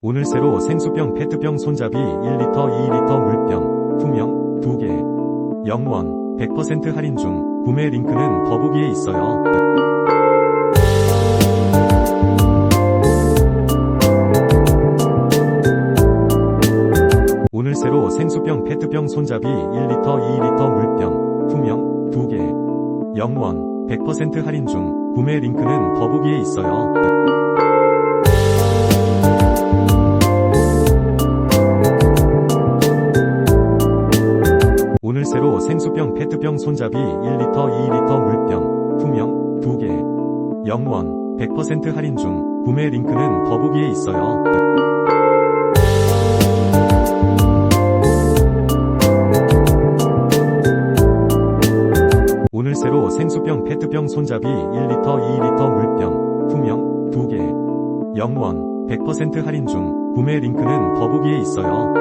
오늘 새로 생수병 페트병 손잡이 1리터 2리터 물병 투명 2개 0원 100% 할인 중 구매 링크는 더보기에 있어요. 새로 생수병 페트병 손잡이 1리터 2리터 물병 투명 2개 0원 100% 할인 중 구매 링크는 더보기에 있어요. 새로 생수병 페트병 손잡이 1리터 2리터 물병 투명 2개 0원 100% 할인 중 구매 링크는 더보기에 있어요. 오늘 새로 생수병 페트병 손잡이 1리터 2리터 물병 투명 2개 0원 100% 할인 중 구매 링크는 더보기에 있어요.